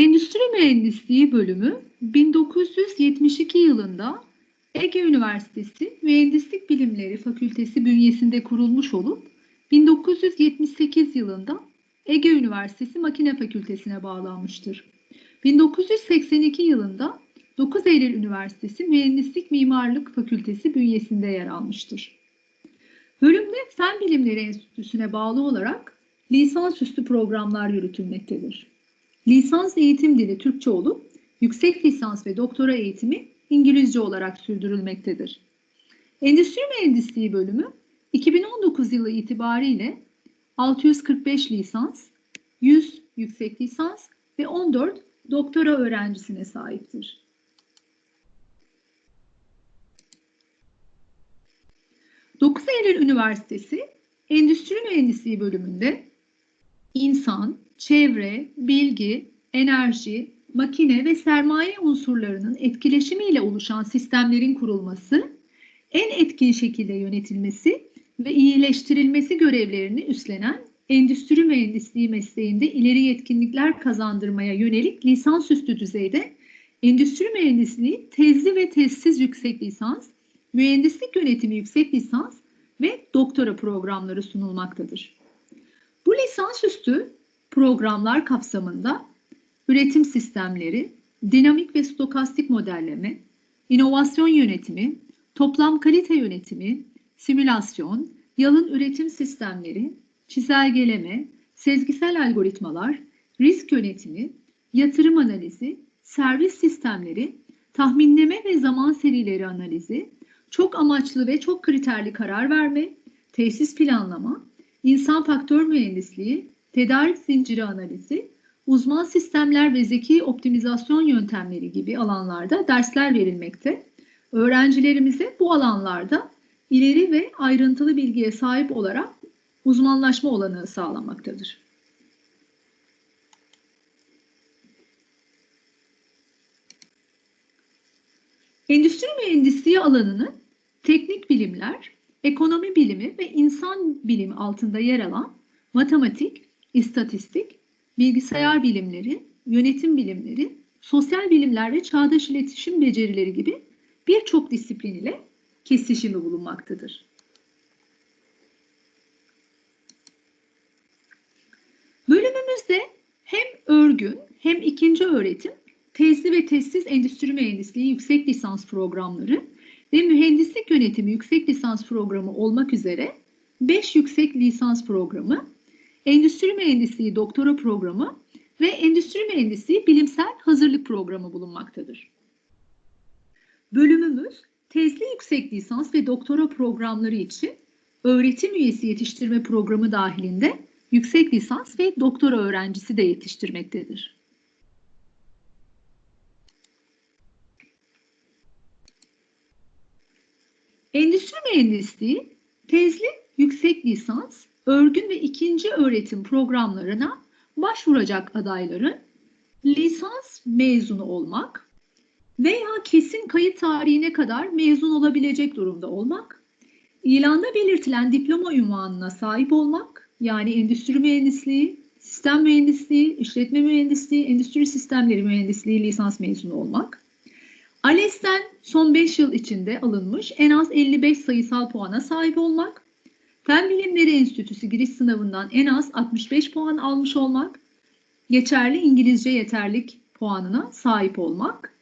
Endüstri Mühendisliği bölümü 1972 yılında Ege Üniversitesi Mühendislik Bilimleri Fakültesi bünyesinde kurulmuş olup 1978 yılında Ege Üniversitesi Makine Fakültesine bağlanmıştır. 1982 yılında 9 Eylül Üniversitesi Mühendislik Mimarlık Fakültesi bünyesinde yer almıştır. Bölümde Fen Bilimleri Enstitüsü'ne bağlı olarak lisansüstü programlar yürütülmektedir. Lisans eğitim dili Türkçe olup yüksek lisans ve doktora eğitimi İngilizce olarak sürdürülmektedir. Endüstri Mühendisliği bölümü 2019 yılı itibariyle 645 lisans, 100 yüksek lisans ve 14 doktora öğrencisine sahiptir. Dokuz Eylül Üniversitesi Endüstri Mühendisliği bölümünde insan, çevre, bilgi, enerji, makine ve sermaye unsurlarının etkileşimiyle oluşan sistemlerin kurulması, en etkin şekilde yönetilmesi ve iyileştirilmesi görevlerini üstlenen endüstri mühendisliği mesleğinde ileri yetkinlikler kazandırmaya yönelik lisansüstü düzeyde endüstri mühendisliği tezli ve tezsiz yüksek lisans, mühendislik yönetimi yüksek lisans ve doktora programları sunulmaktadır. Bu lisansüstü programlar kapsamında üretim sistemleri, dinamik ve stokastik modelleme, inovasyon yönetimi, toplam kalite yönetimi, simülasyon, yalın üretim sistemleri, çizelgeleme, sezgisel algoritmalar, risk yönetimi, yatırım analizi, servis sistemleri, tahminleme ve zaman serileri analizi, çok amaçlı ve çok kriterli karar verme, tesis planlama, insan faktör mühendisliği, tedarik zinciri analizi, uzman sistemler ve zeki optimizasyon yöntemleri gibi alanlarda dersler verilmekte. Öğrencilerimize bu alanlarda ileri ve ayrıntılı bilgiye sahip olarak uzmanlaşma olanağı sağlamaktadır. Endüstri mühendisliği alanını teknik bilimler, ekonomi bilimi ve insan bilimi altında yer alan matematik, istatistik, bilgisayar bilimleri, yönetim bilimleri, sosyal bilimler ve çağdaş iletişim becerileri gibi birçok disiplin ile kesişimi bulunmaktadır. Bölümümüzde hem örgün hem ikinci öğretim, tezli ve tezsiz endüstri mühendisliği yüksek lisans programları ve mühendislik yönetimi yüksek lisans programı olmak üzere 5 yüksek lisans programı, endüstri mühendisliği doktora programı ve endüstri mühendisliği bilimsel hazırlık programı bulunmaktadır. Bölümümüz tezli yüksek lisans ve doktora programları için öğretim üyesi yetiştirme programı dahilinde yüksek lisans ve doktora öğrencisi de yetiştirmektedir. Endüstri mühendisliği tezli yüksek lisans, örgün ve ikinci öğretim programlarına başvuracak adayların lisans mezunu olmak veya kesin kayıt tarihine kadar mezun olabilecek durumda olmak, ilanda belirtilen diploma ünvanına sahip olmak, yani endüstri mühendisliği, sistem mühendisliği, işletme mühendisliği, endüstri sistemleri mühendisliği lisans mezunu olmak, ALES'ten son 5 yıl içinde alınmış en az 55 sayısal puana sahip olmak, Fen Bilimleri Enstitüsü giriş sınavından en az 65 puan almış olmak, geçerli İngilizce yeterlik puanına sahip olmak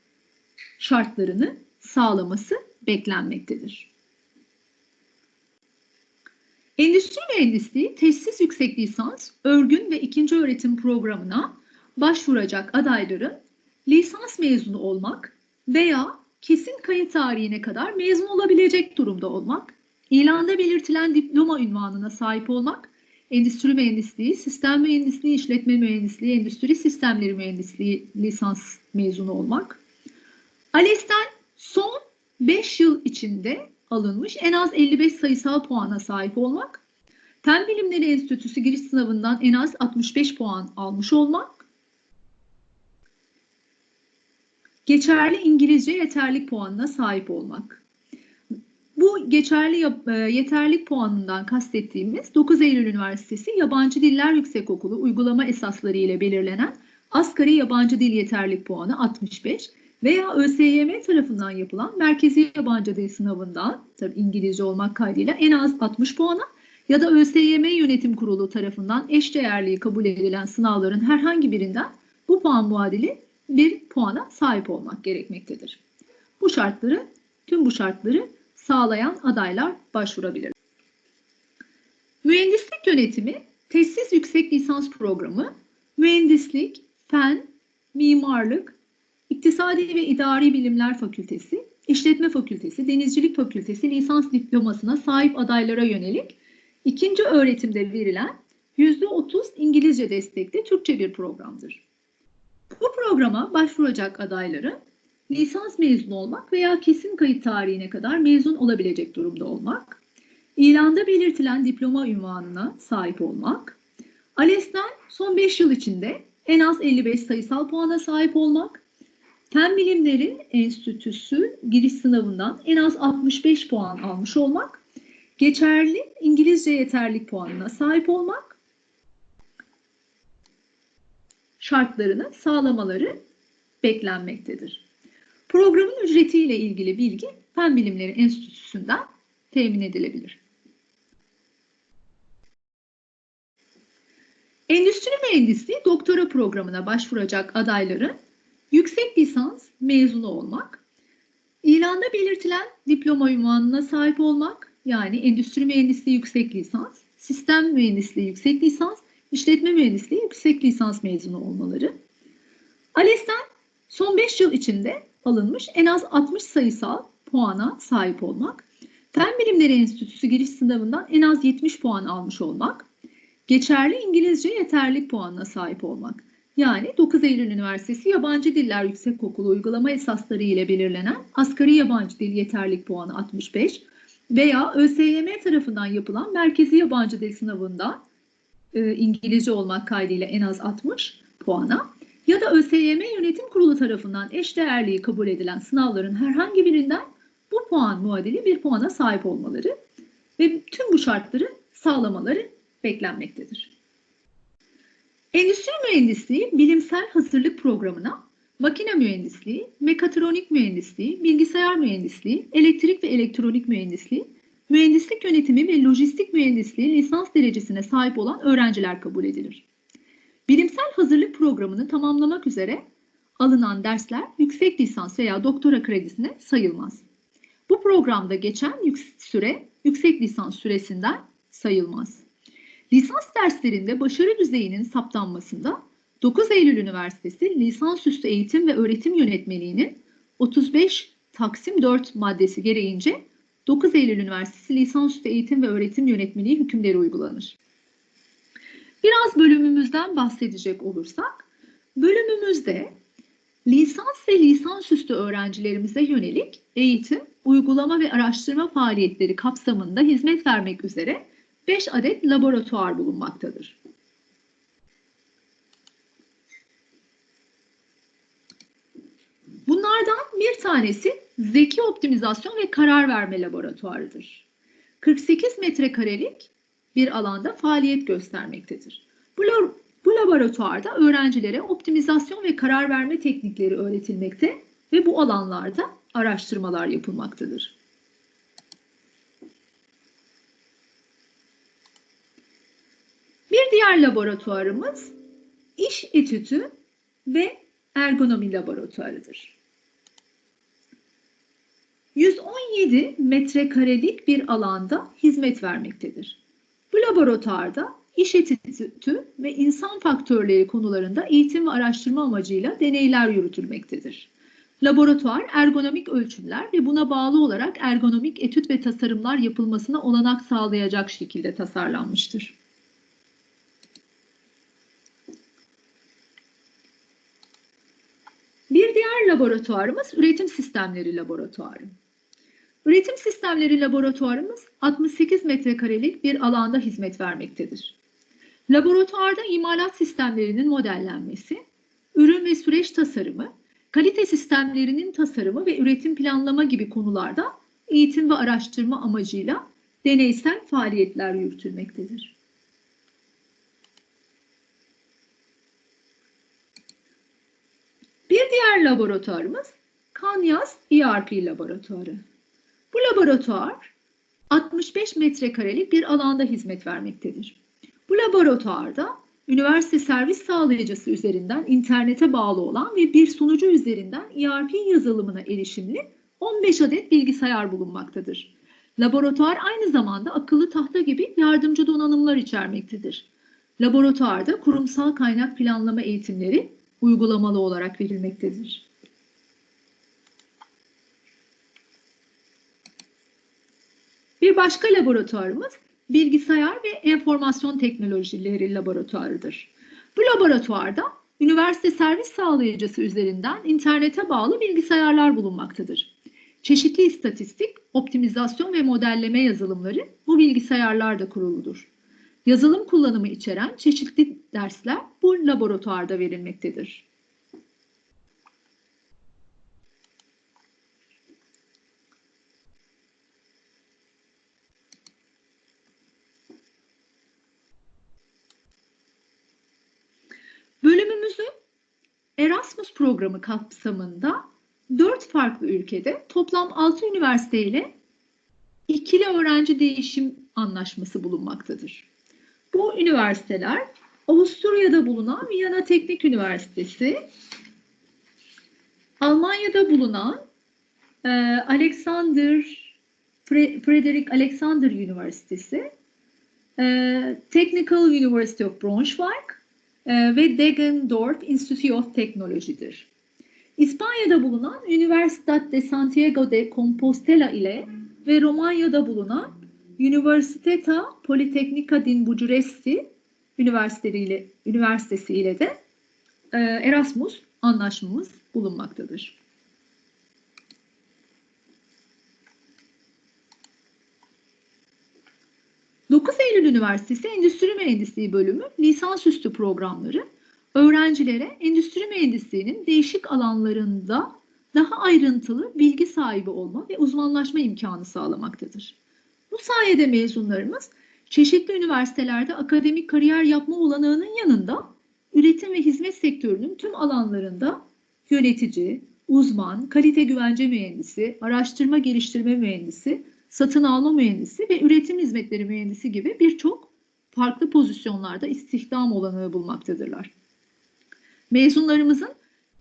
şartlarını sağlaması beklenmektedir. Endüstri mühendisliği tesis yüksek lisans, örgün ve ikinci öğretim programına başvuracak adayların lisans mezunu olmak veya kesin kayıt tarihine kadar mezun olabilecek durumda olmak, ilanda belirtilen diploma ünvanına sahip olmak, endüstri mühendisliği, sistem mühendisliği, işletme mühendisliği, endüstri sistemleri mühendisliği lisans mezunu olmak, ALES'ten son 5 yıl içinde alınmış en az 55 sayısal puana sahip olmak, Fen Bilimleri Enstitüsü giriş sınavından en az 65 puan almış olmak, geçerli İngilizce yeterlik puanına sahip olmak. Bu geçerli yeterlik puanından kastettiğimiz 9 Eylül Üniversitesi Yabancı Diller Yüksekokulu uygulama esasları ile belirlenen asgari yabancı dil yeterlik puanı 65 veya ÖSYM tarafından yapılan merkezi yabancı dil sınavından tabii İngilizce olmak kaydıyla en az 60 puana ya da ÖSYM Yönetim Kurulu tarafından eşdeğerliği kabul edilen sınavların herhangi birinden bu puan muadili bir puana sahip olmak gerekmektedir. Bu şartları, tüm bu şartları sağlayan adaylar başvurabilir. Mühendislik yönetimi, tesis yüksek lisans programı, mühendislik, fen, mimarlık, İktisadi ve İdari Bilimler Fakültesi, İşletme Fakültesi, Denizcilik Fakültesi lisans diplomasına sahip adaylara yönelik ikinci öğretimde verilen %30 İngilizce destekli Türkçe bir programdır. Bu programa başvuracak adayların lisans mezunu olmak veya kesin kayıt tarihine kadar mezun olabilecek durumda olmak, ilanda belirtilen diploma ünvanına sahip olmak, ALES'ten son 5 yıl içinde en az 55 sayısal puana sahip olmak, Fen Bilimleri Enstitüsü giriş sınavından en az 65 puan almış olmak, geçerli İngilizce yeterlik puanına sahip olmak, şartlarını sağlamaları beklenmektedir. Programın ücretiyle ilgili bilgi Fen Bilimleri Enstitüsü'nden temin edilebilir. Endüstri Mühendisliği doktora programına başvuracak adayların yüksek lisans mezunu olmak, ilanda belirtilen diploma ünvanına sahip olmak, yani endüstri mühendisliği yüksek lisans, sistem mühendisliği yüksek lisans, işletme mühendisliği yüksek lisans mezunu olmaları. ALES'ten son 5 yıl içinde alınmış en az 60 sayısal puana sahip olmak, Fen Bilimleri Enstitüsü giriş sınavından en az 70 puan almış olmak, geçerli İngilizce yeterlik puanına sahip olmak. Yani 9 Eylül Üniversitesi Yabancı Diller Yüksekokulu uygulama esasları ile belirlenen asgari yabancı dil yeterlik puanı 65 veya ÖSYM tarafından yapılan merkezi yabancı dil sınavında e, İngilizce olmak kaydıyla en az 60 puana ya da ÖSYM Yönetim Kurulu tarafından eşdeğerliği kabul edilen sınavların herhangi birinden bu puan muadili bir puana sahip olmaları ve tüm bu şartları sağlamaları beklenmektedir. Endüstri mühendisliği bilimsel hazırlık programına makine mühendisliği, mekatronik mühendisliği, bilgisayar mühendisliği, elektrik ve elektronik mühendisliği, mühendislik yönetimi ve lojistik mühendisliği lisans derecesine sahip olan öğrenciler kabul edilir. Bilimsel hazırlık programını tamamlamak üzere alınan dersler yüksek lisans veya doktora kredisine sayılmaz. Bu programda geçen süre yüksek lisans süresinden sayılmaz. Lisans derslerinde başarı düzeyinin saptanmasında 9 Eylül Üniversitesi Lisansüstü Eğitim ve Öğretim Yönetmeliği'nin 35 Taksim 4 maddesi gereğince 9 Eylül Üniversitesi Lisansüstü Eğitim ve Öğretim Yönetmeliği hükümleri uygulanır. Biraz bölümümüzden bahsedecek olursak, bölümümüzde lisans ve lisansüstü öğrencilerimize yönelik eğitim, uygulama ve araştırma faaliyetleri kapsamında hizmet vermek üzere 5 adet laboratuvar bulunmaktadır. Bunlardan bir tanesi zeki optimizasyon ve karar verme laboratuvarıdır. 48 metrekarelik bir alanda faaliyet göstermektedir. Bu, bu laboratuvarda öğrencilere optimizasyon ve karar verme teknikleri öğretilmekte ve bu alanlarda araştırmalar yapılmaktadır. Bir diğer laboratuvarımız iş etütü ve ergonomi laboratuvarıdır. 117 metrekarelik bir alanda hizmet vermektedir. Bu laboratuvarda iş etütü ve insan faktörleri konularında eğitim ve araştırma amacıyla deneyler yürütülmektedir. Laboratuvar ergonomik ölçümler ve buna bağlı olarak ergonomik etüt ve tasarımlar yapılmasına olanak sağlayacak şekilde tasarlanmıştır. Bir diğer laboratuvarımız üretim sistemleri laboratuvarı. Üretim sistemleri laboratuvarımız 68 metrekarelik bir alanda hizmet vermektedir. Laboratuvarda imalat sistemlerinin modellenmesi, ürün ve süreç tasarımı, kalite sistemlerinin tasarımı ve üretim planlama gibi konularda eğitim ve araştırma amacıyla deneysel faaliyetler yürütülmektedir. laboratuvarımız Kanyas ERP laboratuvarı. Bu laboratuvar 65 metrekarelik bir alanda hizmet vermektedir. Bu laboratuvarda üniversite servis sağlayıcısı üzerinden internete bağlı olan ve bir sunucu üzerinden ERP yazılımına erişimli 15 adet bilgisayar bulunmaktadır. Laboratuvar aynı zamanda akıllı tahta gibi yardımcı donanımlar içermektedir. Laboratuvarda kurumsal kaynak planlama eğitimleri uygulamalı olarak verilmektedir. Bir başka laboratuvarımız bilgisayar ve enformasyon teknolojileri laboratuvarıdır. Bu laboratuvarda üniversite servis sağlayıcısı üzerinden internete bağlı bilgisayarlar bulunmaktadır. Çeşitli istatistik, optimizasyon ve modelleme yazılımları bu bilgisayarlarda kuruludur. Yazılım kullanımı içeren çeşitli dersler bu laboratuvarda verilmektedir. Erasmus programı kapsamında 4 farklı ülkede toplam 6 üniversite ile ikili öğrenci değişim anlaşması bulunmaktadır. Bu üniversiteler Avusturya'da bulunan Viyana Teknik Üniversitesi, Almanya'da bulunan e, Alexander Frederick Alexander Üniversitesi, e, Technical University of Braunschweig ve Deggendorf Institute of Technology'dir. İspanya'da bulunan Universidad de Santiago de Compostela ile ve Romanya'da bulunan Universiteta Politecnica din Bucuresti Üniversitesi ile de e, Erasmus anlaşmamız bulunmaktadır. Dokuz Eylül Üniversitesi Endüstri Mühendisliği Bölümü lisansüstü programları öğrencilere endüstri mühendisliğinin değişik alanlarında daha ayrıntılı bilgi sahibi olma ve uzmanlaşma imkanı sağlamaktadır. Bu sayede mezunlarımız çeşitli üniversitelerde akademik kariyer yapma olanağının yanında üretim ve hizmet sektörünün tüm alanlarında yönetici, uzman, kalite güvence mühendisi, araştırma geliştirme mühendisi, satın alma mühendisi ve üretim hizmetleri mühendisi gibi birçok farklı pozisyonlarda istihdam olanağı bulmaktadırlar. Mezunlarımızın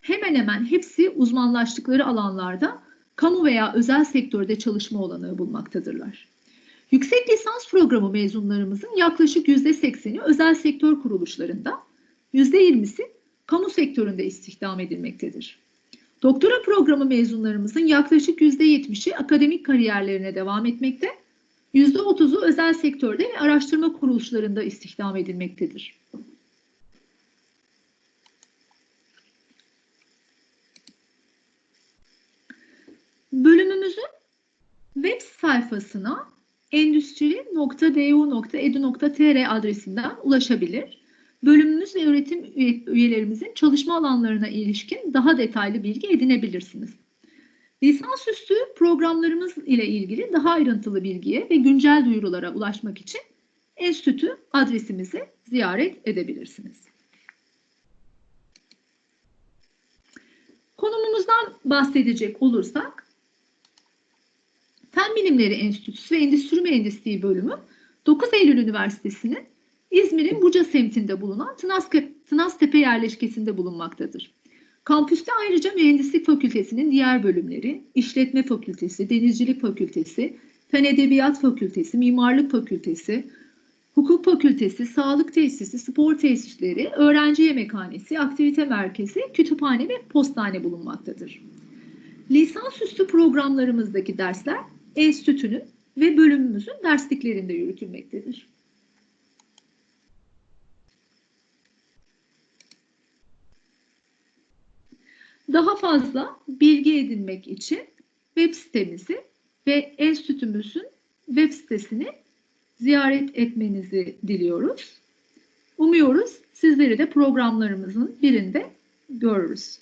hemen hemen hepsi uzmanlaştıkları alanlarda kamu veya özel sektörde çalışma olanağı bulmaktadırlar. Yüksek lisans programı mezunlarımızın yaklaşık %80'i özel sektör kuruluşlarında, %20'si kamu sektöründe istihdam edilmektedir. Doktora programı mezunlarımızın yaklaşık %70'i akademik kariyerlerine devam etmekte, %30'u özel sektörde ve araştırma kuruluşlarında istihdam edilmektedir. Bölümümüzün web sayfasına endüstri.du.edu.tr adresinden ulaşabilir. Bölümümüz ve öğretim üyelerimizin çalışma alanlarına ilişkin daha detaylı bilgi edinebilirsiniz. Lisansüstü programlarımız ile ilgili daha ayrıntılı bilgiye ve güncel duyurulara ulaşmak için enstitü adresimizi ziyaret edebilirsiniz. Konumumuzdan bahsedecek olursak, Fen Bilimleri Enstitüsü ve Endüstri Mühendisliği Bölümü 9 Eylül Üniversitesi'nin İzmir'in Buca semtinde bulunan Tınaztepe yerleşkesinde bulunmaktadır. Kampüste ayrıca Mühendislik Fakültesi'nin diğer bölümleri, İşletme Fakültesi, Denizcilik Fakültesi, Fen Edebiyat Fakültesi, Mimarlık Fakültesi, Hukuk Fakültesi, Sağlık Tesisi, Spor Tesisleri, Öğrenci Yemekhanesi, Aktivite Merkezi, Kütüphane ve Postane bulunmaktadır. Lisansüstü programlarımızdaki dersler enstitünün ve bölümümüzün dersliklerinde yürütülmektedir. Daha fazla bilgi edinmek için web sitemizi ve enstitümüzün web sitesini ziyaret etmenizi diliyoruz. Umuyoruz sizleri de programlarımızın birinde görürüz.